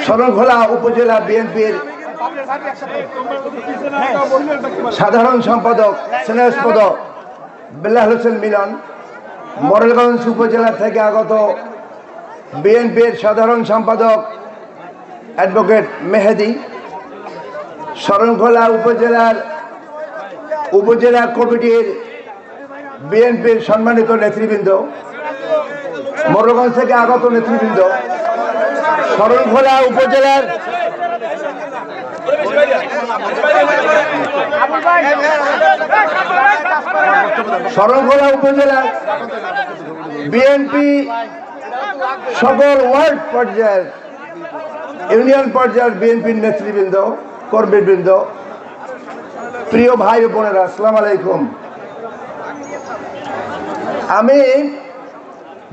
শরণখোলা উপজেলা বিএনপির সাধারণ সম্পাদক স্নেহস্পদ বেল্লাহ হোসেন মিলন, মোরেলগঞ্জ উপজেলা থেকে আগত বিএনপির সাধারণ সম্পাদক অ্যাডভোকেট মেহেদি শরণখোলা উপজেলার উপজেলা কমিটির বিএনপির সম্মানিত নেতৃবৃন্দ মোরগঞ্জ থেকে আগত নেতৃবৃন্দ শরণখোলা উপজেলার শরণখোলা উপজেলার বিএনপি সকল ওয়ার্ড পর্যায়ের, ইউনিয়ন পর্যায়ের বিএনপির নেতৃবৃন্দ, কর্মীবৃন্দ, প্রিয় ভাই বোনেরা, আসসালাম আলাইকুম। আমি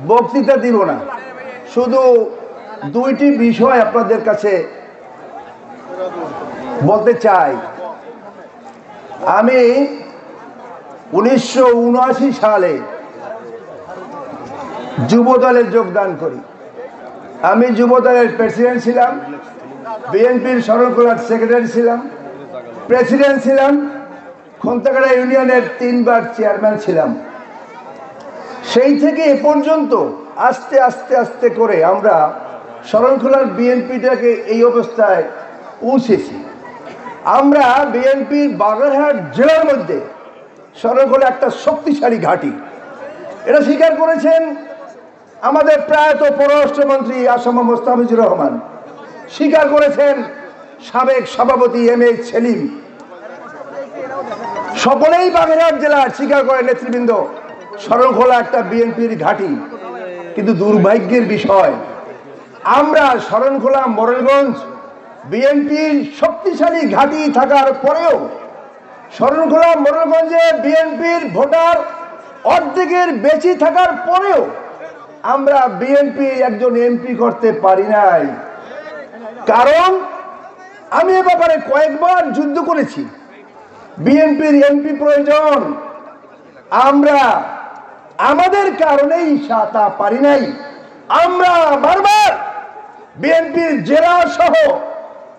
বক্তৃতা দিব না, শুধু দুইটি বিষয় আপনাদের কাছে বলতে চাই। আমি উনিশশো সালে যুব দলে যোগদান করি। আমি যুব দলের প্রেসিডেন্ট ছিলাম, বিএনপির শরণকলার সেক্রেটারি ছিলাম, প্রেসিডেন্ট ছিলাম খন্তাকাড়া ইউনিয়নের তিনবার চেয়ারম্যান ছিলাম। সেই থেকে এ পর্যন্ত আস্তে আস্তে আস্তে করে আমরা শরণখোলার বিএনপিটাকে এই অবস্থায় পৌঁছেছি আমরা বিএনপির বাগেরহাট জেলার মধ্যে শরণখোলা একটা শক্তিশালী ঘাঁটি। এটা স্বীকার করেছেন, আমাদের প্রায়ত পররাষ্ট্রমন্ত্রী আসাম মোস্তাফিজুর রহমান স্বীকার করেছেন, সাবেক সভাপতি এম এ সেলিম। সকলেই বাগেরহাট জেলার স্বীকার করে নেতৃবৃন্দ। শরণখোলা একটা বিএনপির ঘাঁটি। কিন্তু দুর্ভাগ্যের বিষয় আমরা শরণখোলা মোরেলগঞ্জ বিএনপির শক্তিশালী ঘাঁটি থাকার পরেও শরণখোলা মোরেলগঞ্জে বিএনপির ভোটার অর্ধেকের বেশি থাকার পরেও আমরা বিএনপি একজন এমপি করতে পারি নাই। কারণ আমি এ ব্যাপারে কয়েকবার যুদ্ধ করেছি। বিএনপির এমপি প্রয়োজন। আমরা আমাদের কারণেই সা- তা পারি নাই। আমরা বারবার বিএনপির জেলা সহ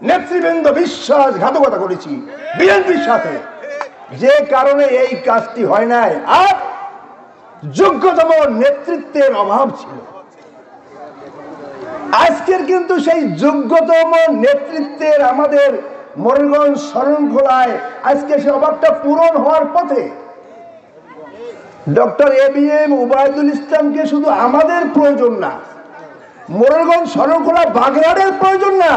নেতৃবৃন্দ বিশ্বাসঘাতকতা করেছি বিএনপির সাথে। যে কারণে এই কাজটি হয় নাই। আর যোগ্যতম নেতৃত্বের অভাব ছিল। আজকের কিন্তু সেই যোগ্যতম নেতৃত্বের আমাদের মরিগঞ্জ শরণখোলায় আজকে সে অভাবটা পূরণ হওয়ার পথে doctor A B M Obaidul ইসলামকে শুধু আমাদের প্রয়োজন না মোরেলগঞ্জ শরণখোলা বাগেরহাটের প্রয়োজন না।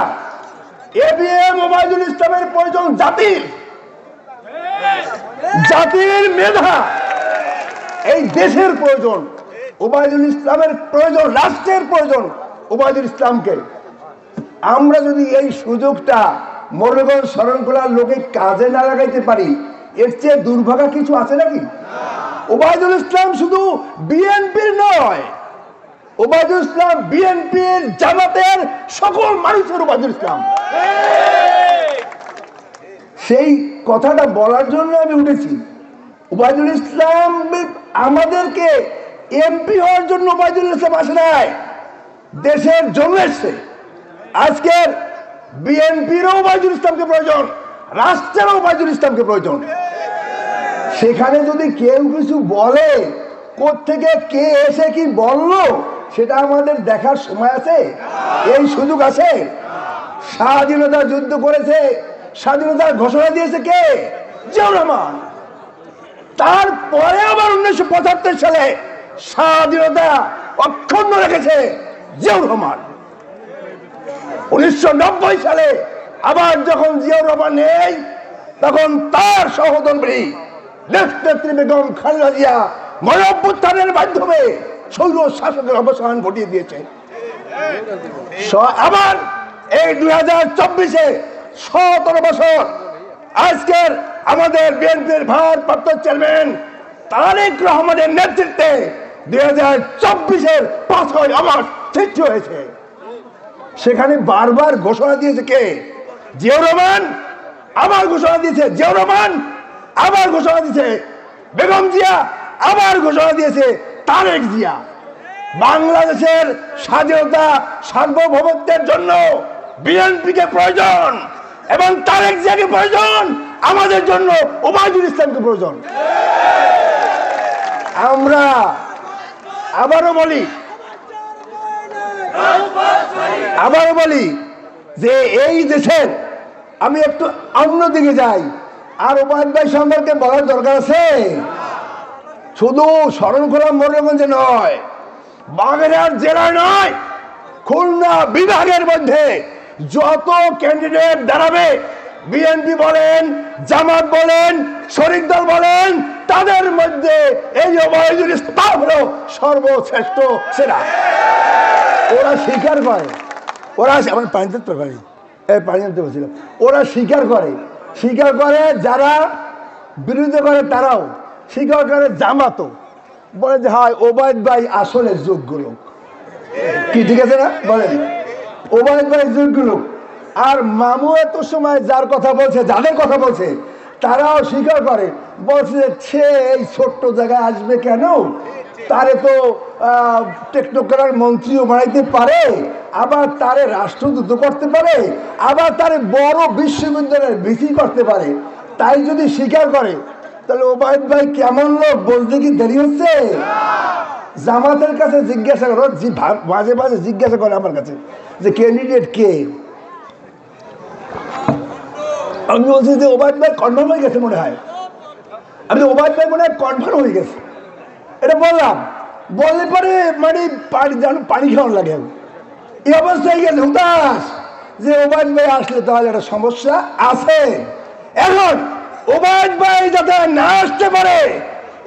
এ বি এম উবায়দুল ইসলামের প্রয়োজন জাতির। জাতির মেধা। এই দেশের প্রয়োজন। উবায়দুল ইসলামের প্রয়োজন রাষ্ট্রের প্রয়োজন উবায়দুল ইসলামকে। আমরা যদি এই সুযোগটা মোরগঞ্জ শরণখোলার লোকে কাজে না লাগাইতে পারি এর চেয়ে দুর্ভাগা কিছু আছে নাকি? ওবায়দুল ইসলাম শুধু বিএনপির নয় ওবায়দুল ইসলাম, বিএনপির জামাতের সকল মানুষের ওবায়দুল ইসলাম। সেই কথাটা বলার জন্য আমি উঠেছি। ওবায়দুল ইসলাম আমাদেরকে এমপি হওয়ার জন্য ওবায়দুল ইসলাম আসে নাই। দেশের জন্য এসছে। আজকের বিএনপিরও ওবায়দুল ইসলামকে প্রয়োজন, রাষ্ট্রেরও ওবায়দুল ইসলামকে প্রয়োজন। সেখানে যদি কেউ কিছু বলে থেকে কে এসে কি বলল? সেটা আমাদের দেখার সময় আছে? এই সুযোগ আছে? স্বাধীনতা যুদ্ধ করেছে, স্বাধীনতার ঘোষণা দিয়েছে কে? জিয়াউর তারপরে আবার উনিশশো পঁচাত্তর সালে স্বাধীনতা অক্ষুণ্ণ রেখেছে জিয়াউর রহমান। উনিশশো নব্বই সালে আবার যখন জিয়াউর রহমান নেই, তখন তার সহোদরী নেত্রী বেগম খালেদা জিয়া মনোভ্যুত্থানের মাধ্যমে সৌর শাসকের অবসান ঘটিয়ে দিয়েছে। আবার এই দুই হাজার চব্বিশে সতেরো বছর আজকের আমাদের বিএনপির ভারপ্রাপ্ত চেয়ারম্যান তারেক রহমানের নেতৃত্বে দুই হাজার চব্বিশের পাঁচই আগস্ট সৃষ্টি হয়েছে। সেখানে বারবার ঘোষণা দিয়েছে কে? জিয়াউর রহমান, আবার ঘোষণা দিয়েছে জিয়াউর রহমান, আবার ঘোষণা দিয়েছে বেগম জিয়া, আবার ঘোষণা দিয়েছে তারেক জিয়া। বাংলাদেশের স্বাধীনতা, সার্বভৌমত্বের জন্য বিএনপিকে প্রয়োজন এবং তারেক জিয়াকে প্রয়োজন, আমাদের জন্য ওবায়দুল ইসলামকে প্রয়োজন। আমরা আবারও বলি আবারও বলি যে এই দেশের, আমি একটু অন্যদিকে যাই। আর ভাই সম্পর্কে বলার দরকার আছে? শুধু শরণখোলা মোরগঞ্জে নয়, বাগেরহাট জেলা নয়, খুলনা বিভাগের মধ্যে যত ক্যান্ডিডেট দাঁড়াবে, বিএনপি বলেন, জামাত বলেন, শরিক দল বলেন, তাদের মধ্যে এই ওবায়দুল ইসলাম হলো সর্বশ্রেষ্ঠ সেরা। ওরা স্বীকার করে। ওরা আমার পানি দিতে পারি এই পানি আনতে বলছিলাম। ওরা স্বীকার করে। স্বীকার করে যারা বিরোধিতা করে তারাও। স্বীকার করে জামাতো। বলে যে, হয়, ওবায়দ ভাই আসলে যোগ্য লোক। কি, ঠিক আছে না? বলেন। ওবায়দ ভাই যোগ্য লোক। আর মামু এত সময় যার কথা বলছে, যাদের কথা বলছে, তারাও স্বীকার করে। বলছে সে এই ছোট্ট জায়গায় আসবে কেন? তারে তো টেকনোক্রার মন্ত্রীও বানাইতে পারে, আবার তারে রাষ্ট্রদূত করতে পারে, আবার তারে বড় বিশ্ববিদ্যালয়ের ভিসি করতে পারে। তাই যদি স্বীকার করে তাহলে ওবায়দ ভাই কেমন লোক? বলতে কি দেরি হচ্ছে? জামাতের কাছে জিজ্ঞাসা করো মাঝে মাঝে জিজ্ঞাসা করে আমার কাছে যে ক্যান্ডিডেট কে? আমি বলছি যে ওবায়দ ভাই কনফার্ম হয়ে গেছে মনে হয়। আমি ওবায়দ ভাই মনে হয় কনফার্ম হয়ে গেছে। এটা বললাম। বললে পরে মানে পানি জানো পানি খাওয়ার লাগে। এই অবস্থা হয়ে গেছে, হুতাশ। যে ওবায়দ ভাই আসলে তাহলে একটা সমস্যা আছে। এখন ওবায়দ ভাই যাতে না আসতে পারে,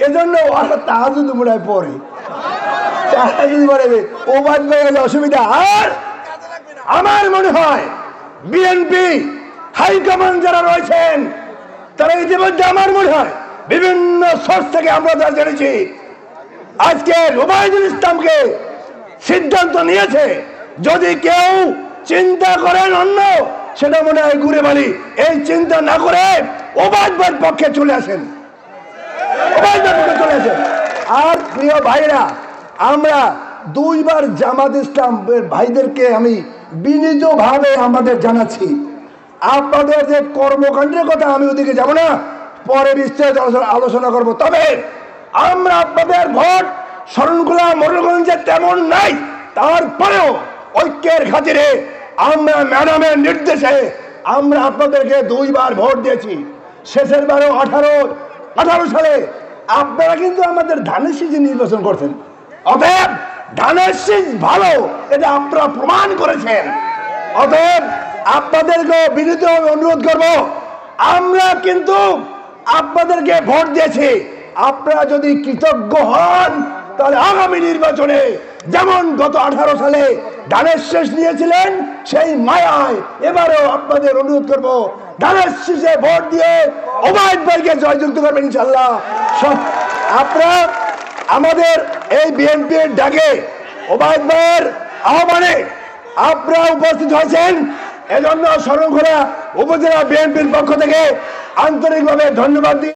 এজন্য ওরা তাহাজুদ হয় পরে তাহাজুদ পরে ওবায়দ ভাই হলে অসুবিধা আর আমার মনে হয় বিএনপি হাইকমান্ড যারা রয়েছেন, তারা ইতিমধ্যে আমার মনে হয় বিভিন্ন সোর্স থেকে আমরা যা জেনেছি আজকে রুবাইদুল ইসলামকে সিদ্ধান্ত নিয়েছে, যদি কেউ চিন্তা করেন অন্য, সেটা মনে হয় ঘুরে বলি। এই চিন্তা না করে ওবায়দবার পক্ষে চলে আসেন। পক্ষে চলে আসেন। আর প্রিয় ভাইরা, আমরা দুইবার জামাত ইসলামের ভাইদেরকে আমি বিনীতভাবে আমাদের জানাচ্ছি। আপনাদের যে কর্মকাণ্ডের কথা আমি ওদিকে যাব না, পরে বিস্তারিত আলোচনা- করব। তবে আমরা আপনাদের ভোট শরণখোলা মরুগঞ্জে তেমন নাই, তারপরেও ঐক্যের খাতিরে আমরা ম্যাডামের নির্দেশে আমরা আপনাদেরকে দুইবার ভোট দিয়েছি। শেষের বারও আঠারো আঠারো সালে আপনারা কিন্তু আমাদের ধানের সিজন নির্বাচন করছেন। অতএব ধানের শীষ ভালো, এটা আপনারা প্রমাণ করেছেন। অতএব আপনাদেরকে বিনীত অনুরোধ করব, আমরা কিন্তু আপনাদেরকে ভোট দিয়েছি। আপনারা যদি কৃতজ্ঞ হন তাহলে আগামী নির্বাচনে যেমন গত আঠারো সালে ধানের শেষ নিয়েছিলেন, সেই মায়ায় এবারেও আপনাদের অনুরোধ করব, ধানের শেষে ভোট দিয়ে আমাদের এই বিএনপির ডাকে ওবায়দ উপস্থিত হয়েছেন। এজন্য উপজেলা বিএনপির পক্ষ থেকে আন্তরিকভাবে ধন্যবাদ দিই।